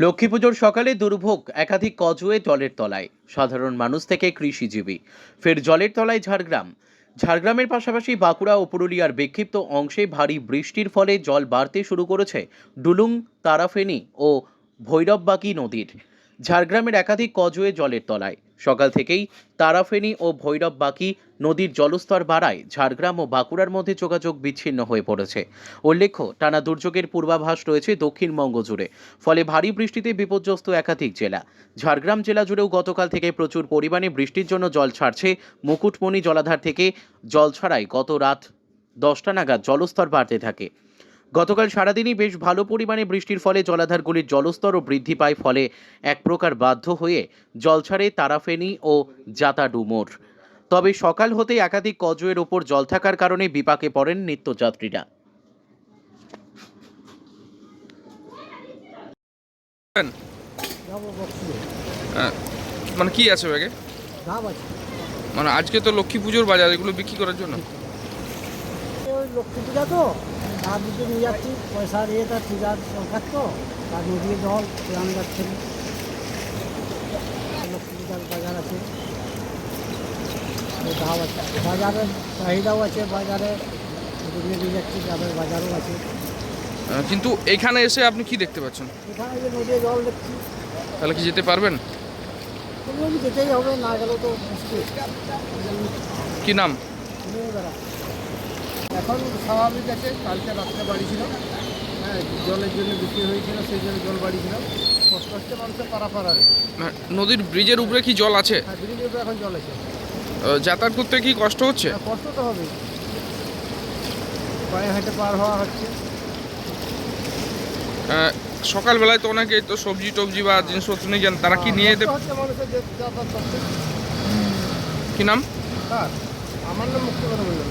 লক্ষ্মী পুজোর সকালে দুর্ভোগ, একাধিক কজুয়ে জলের তলায়। সাধারণ মানুষ থেকে কৃষিজীবী। ফের জলের তলায় ঝাড়গ্রাম। ঝাড়গ্রামের পাশাপাশি বাঁকুড়া ও পুরুলিয়ার বিক্ষিপ্ত অংশে ভারী বৃষ্টির ফলে জল বাড়তে শুরু করেছে ডুলুং, তারাফেনী ও ভৈরববাকি নদীর। ঝাড়গ্রামের একাধিক কজুয়ে জলের তলায়। সকাল থেকেই তারাফেনী ও ভৈরববাকি নদীর জলস্তর বাড়ায় ঝাড়গ্রাম ও বাঁকুড়ার মধ্যে যোগাযোগ বিচ্ছিন্ন হয়ে পড়েছে। উল্লেখ্য, টানা দুর্যোগের পূর্বাভাস রয়েছে দক্ষিণবঙ্গ জুড়ে, ফলে ভারী বৃষ্টিতে বিপর্যস্ত একাধিক জেলা। ঝাড়গ্রাম জেলা জুড়েও গতকাল থেকে প্রচুর পরিমাণে বৃষ্টির জন্য জল ছাড়ছে মুকুটমণি জলাধার থেকে। জল ছাড়াই গত রাত দশটা নাগাদ জলস্তর বাড়তে থাকে। গতকাল সারাদিনই বেশ ভালো পরিমাণে বৃষ্টির ফলে জলাধারগুলির জলস্তরও বৃদ্ধি পায় ফলে এক প্রকার বাধ্য হয়ে জল ছাড়ে তারাফেনী ও জাতাডুমোর তবে সকাল হতেই একাধিক কজুয়ের ওপর জল থাকার কারণে বিপাকে পড়েন নিত্যযাত্রীরা। হ্যাঁ, মানে কি আছে ব্যাগে? মানে আজকে তো লক্ষ্মী পুজোর বাজার এগুলো বিক্রি করার জন্য? লক্ষ্মী পূজা তো। ডাব দিতে নিয়ে যাচ্ছি। পয়সার ইয়েটা পূজার দরকার তো তার নদীর জল প্রাণ যাচ্ছে পূজার বাজার আছে। বাজারের চাহিদাও আছে বাজারে নিয়ে নিয়ে যাচ্ছি ডাবের বাজারও আছে। কিন্তু এখানে এসে আপনি কি দেখতে পাচ্ছেন? এখানে যে নদীর জল দেখছি। তাহলে কি যেতে পারবেন? যেতেই হবে না গেলেও তো মুশকিল। কি নাম? বেড়া এখন স্বাভাবিক আছে কালকে রাত্রে বাড়ি ছিল। হ্যাঁ জলের জন্য বৃষ্টি হয়েছিল সেই জন্য জল বাড়ি ছিল। কষ্ট হচ্ছে মানুষের পারাপাড়ার আহ, নদীর ব্রিজের উপরে কি জল আছে? হ্যাঁ ব্রিজের উপরে এখন জল আছে। যাতায়াত করতে কি কষ্ট হচ্ছে? হ্যাঁ, কষ্ট তো হবে পায়ে হেঁটে পার হওয়া হচ্ছে। সকালবেলায় তো অনেকে তো সবজি টবজি বা জিনিসপত্র নিয়ে যান তারা কি নিয়ে যেতে কি নাম? হ্যাঁ আমার নাম মুক্তি করে বললাম